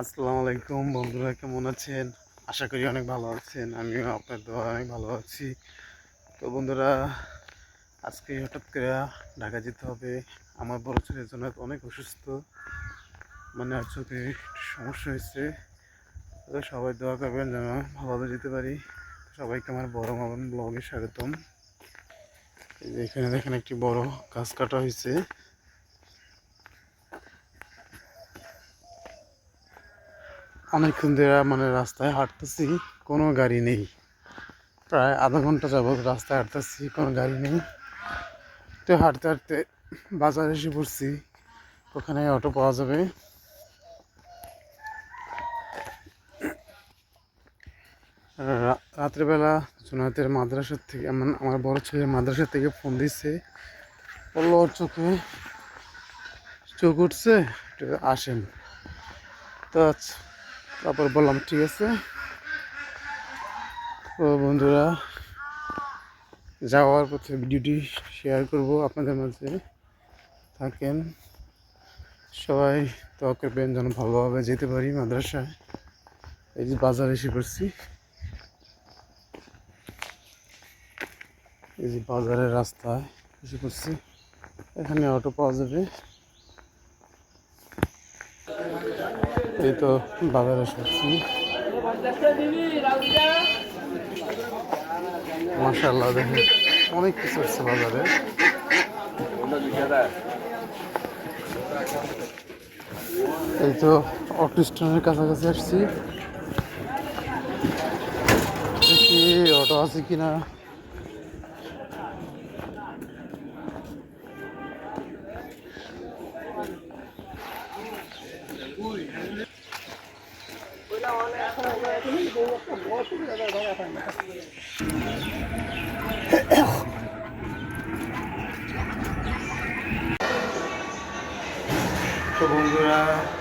আসসালামু আলাইকুম বন্ধুরা, কেমন আছেন? আশা করি অনেক ভালো আছেন, আমিও আপনার দোয়া অনেক ভালো আছি। তো বন্ধুরা, আজকে হঠাৎ করে ঢাকা যেতে হবে। আমার বড় ছেলের জন্য অনেক অসুস্থ মানে আর চোখে সমস্যা হয়েছে। তো সবাই দোয়া করবেন যেন ভালোভাবে যেতে পারি। সবাইকে আমার বড় মামন ব্লগে স্বাগতম। এখানে দেখেন একটি বড় গাছ কাটা হয়েছে। অনেকক্ষণ ধরে মানে রাস্তায় হাঁটতেছি, কোনো গাড়ি নেই। প্রায় আধা ঘণ্টা যাবত রাস্তায় হাঁটতেছি, কোনো গাড়ি নেই। তো হাঁটতে হাঁটতে বাজারে এসে পড়ছি, ওখানে অটো পাওয়া যাবে। রাত্রেবেলা জুনাতের মাদ্রাসার থেকে, আমার আমার বড় ছেলের মাদ্রাসা থেকে ফোন দিচ্ছে বলল, ওর চোখে চোখ উঠছে? আসেন। তো আচ্ছা তারপর বললাম, ঠিক আছে। তো বন্ধুরা, যাওয়ার পথে ভিডিওটি শেয়ার করব। আপনাদের মাঝে থাকেন। সবাই তো করবেন যেন ভালোভাবে যেতে পারি মাদ্রাসায়। এই যে বাজারে এসে পড়ছি। এই যে বাজারের রাস্তায় এসে পড়ছি। এখানে অটো পাওয়া যাবে। এই তো বাজারে এসেছি মাসাল্লাহ দেখেন, অনেক কিছু হচ্ছে বাজারে। এই তো অটো স্ট্যান্ডের কাছাকাছি আসছি। অটো আছে কিনা। তো বন্ধুরা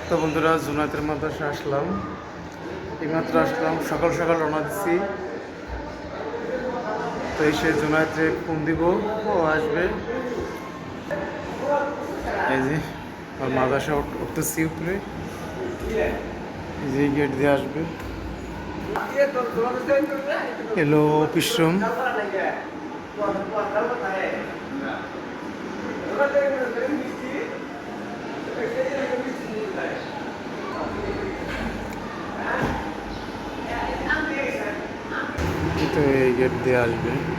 তো বন্ধুরা জুনাতের মাদ্রাসা আসলাম। এইমাত্র আসলাম, সকাল সকাল রওনা দিচ্ছি তো এসে জুনাতে ফোন দিব, ও আসবে। এই যে মাদ্রাসা উঠতেছি উপরে। যে গেট দিয়ে আসবে। এলো অফিস রুম তো এই গেট দিয়ে আসবে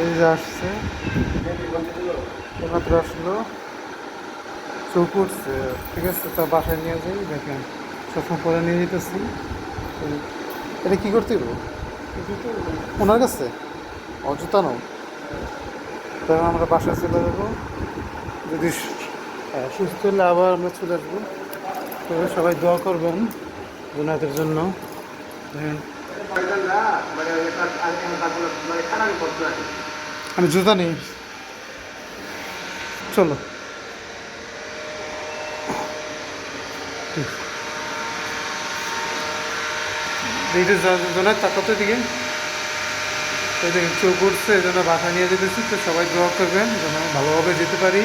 এই যে আসছে। এমাত্র আসলো। চোখ উঠছে ঠিক আছে তো বাসায় নিয়ে যাই দেখেন সবসময় পরে নিয়ে যেতেছি। এটা কি করতে ওনার কাছে? অযথা নয় তখন আমরা বাসায় চলে যাব। যদি হ্যাঁ, সুস্থ হলে আবার আমরা চলে আসব। তবে সবাই দোয়া করবেন জুনাতের জন্য। দেখেন আমি জুতা নেই চলো। এইটা জনের তাকাতো দিকে এই দেখেন চোখ উঠছে এই জন্য বাসা নিয়ে যেতেছি, তো সবাই দোয়া করবেন যেন ভালোভাবে যেতে পারি।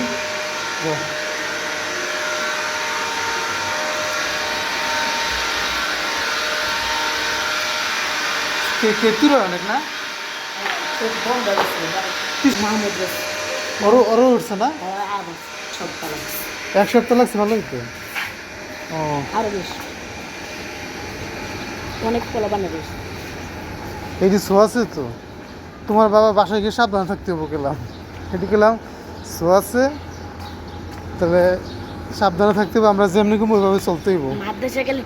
কেতুরা অনেক না? এক সপ্তাহ লাগছে ভালোই তো তো, তোমার বাবা বাসায় গিয়ে সাবধানে থাকতে হবে গেলাম। এটি গেলাম শোয়াছে তাহলে সাবধানে থাকতে হবে, আমরা যেমনি ওইভাবে চলতেই মাদ্রাসা গেলে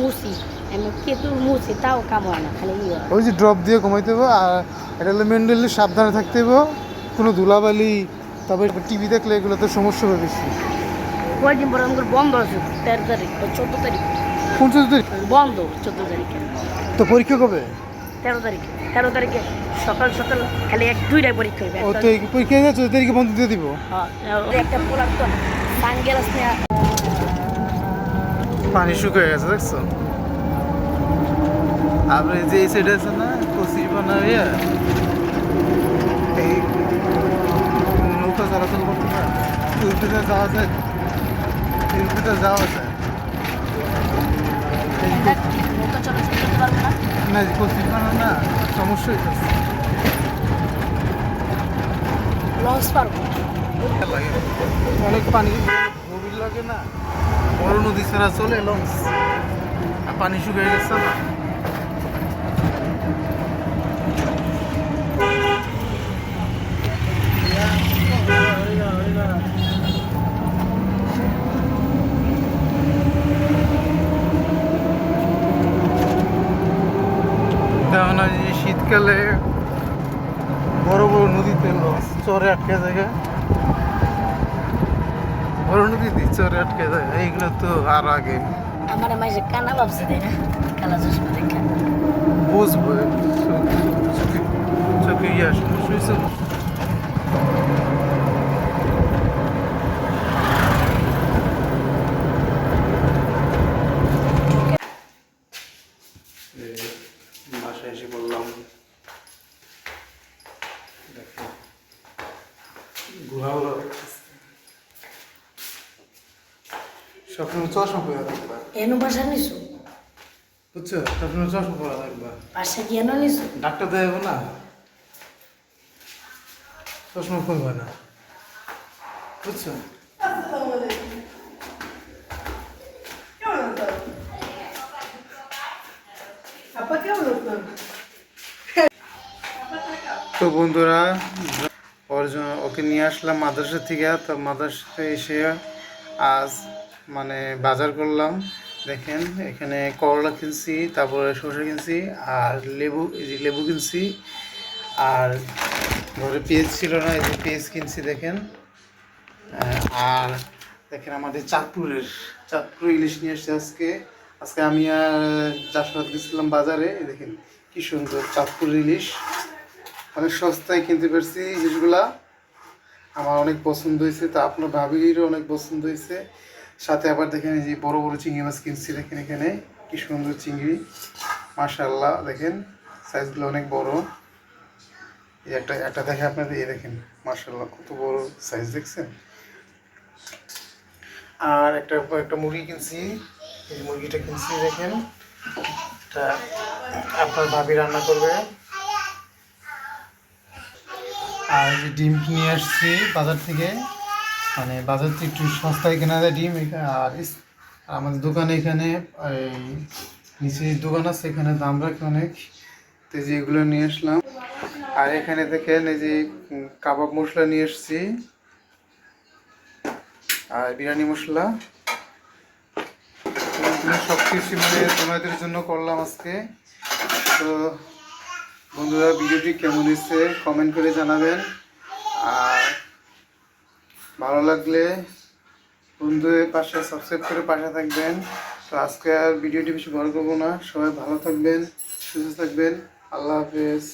মুসি আমি কেতু মুসি তাও কাম হয় না খালি ওই যে ড্রপ দিয়ে কমাইতে হবে আর এটা হলো মেন্টালি সাবধানে থাকতে হবে। কোনো ধুলাবালি তারপর টিভি দেখলে এগুলোতে সমস্যা হবে বেশি। কয়দিন পরে আমাদের বন্ধ আছে তেরো তারিখ চোদ্দ তারিখ। কোন চতুর্থী বন্ধ চোদ্দ তারিখে। তো পরীক্ষা কবে? তেরো তারিখে তেরো তারিখে সকাল সকাল খালি এক দুইটাই পরীক্ষা হইবে ও তো পরীক্ষা চৌদ্দ তারিখে বন্ধ দিয়ে দিব। হ্যাঁ, একটা পোলার তো সানগ্লাস পানি শুকিয়ে গেছে দেখছ? আপনি যে এই সাইডে আছে না কচি বানাইয়া এই নৌকা চলাচল করতে না উল্টোটা যাওয়া যায় উল্টোটা যাওয়া যায় না কচি পানা না সমস্যা হইতেছে লঞ্চ পারব অনেক পানি গভীর লাগে না বড় নদী ছাড়া চলে লঞ্চ আর পানি শুকিয়ে গেছে না শীতকালে বড় বড় নদীতে চরে আটকে থাকে। বড় নদীতে চরে আটকে থাকে এইগুলো তো আর আগে। আমার মাঝে কানা ভাবছে তাই না কালা চশমা দেখা। বুঝব চোখে চোখে ইয়ে আসবে শুয়েছে বাসায় এসে বললাম দেখো গুহাগুলো সবসময় চশমা পরে থাকবা। এনো বাসা নিছো? বুঝছ? সবসময় চশমা পরে থাকবা। বাসা কি এনো নিছো? ডাক্তার দেখাবো না। চশমা পরবে না। বুঝছ? তো বন্ধুরা ওর ওকে নিয়ে আসলাম মাদ্রাসা থেকে তো মাদ্রাসাতে এসে আজ মানে বাজার করলাম, দেখেন এখানে করলা কিনছি, তারপরে সরষে কিনছি, আর লেবু, এই যে লেবু কিনছি, আর ঘরে পেঁয়াজ ছিল না, এই যে পেঁয়াজ কিনছি, দেখেন। আর দেখেন আমাদের চাঁদপুরের, চাঁদপুর ইলিশ নিয়ে এসেছে আজকে। আজকে আমি আর চাষবাদ গেছিলাম বাজারে দেখেন কি সুন্দর চাঁদপুর ইলিশ। অনেক সস্তায় কিনতে পারছি ইলিশগুলা। আমার অনেক পছন্দ হয়েছে, তা আপনার ভাবিরও অনেক পছন্দ হয়েছে। সাথে আবার দেখেন এই যে বড় বড় চিংড়ি মাছ কিনছি, দেখেন এখানে কি সুন্দর চিংড়ি। মাশাল্লাহ দেখেন সাইজগুলো অনেক বড়। এই একটা একটা দেখে আপনাদের, এই দেখেন মাশাল্লাহ কত বড় সাইজ, দেখছেন? আর একটা একটা মুরগি কিনছি, এই মুরগিটা কিনছি, দেখেন। আপনার ভাবি রান্না করবে। আর ডিম নিয়ে আসছি বাজার থেকে। মানে বাজার থেকে একটু সস্তায় কেনা যায় ডিম, আর আমাদের দোকানে এখানে এই নিচে দোকান আছে, এখানে দাম রাখে অনেক। তো এই যে এগুলো নিয়ে আসলাম। আর এখানে দেখেন এই যে কাবাব মশলা নিয়ে এসছি। আর বিরিয়ানি মশলা। সব কিছু মানে তোমাদের জন্য করলাম আজকে। তো বন্ধুরা, ভিডিওটি কেমন হয়েছে কমেন্ট করে জানাবেন। আর ভালো লাগলে বন্ধুদের পাশে সাবস্ক্রাইব করে পাশে থাকবেন। তো আজকে আর ভিডিওটি বেশি বড় করব না। সবাই ভালো থাকবেন, সুস্থ থাকবেন। আল্লাহ হাফেজ।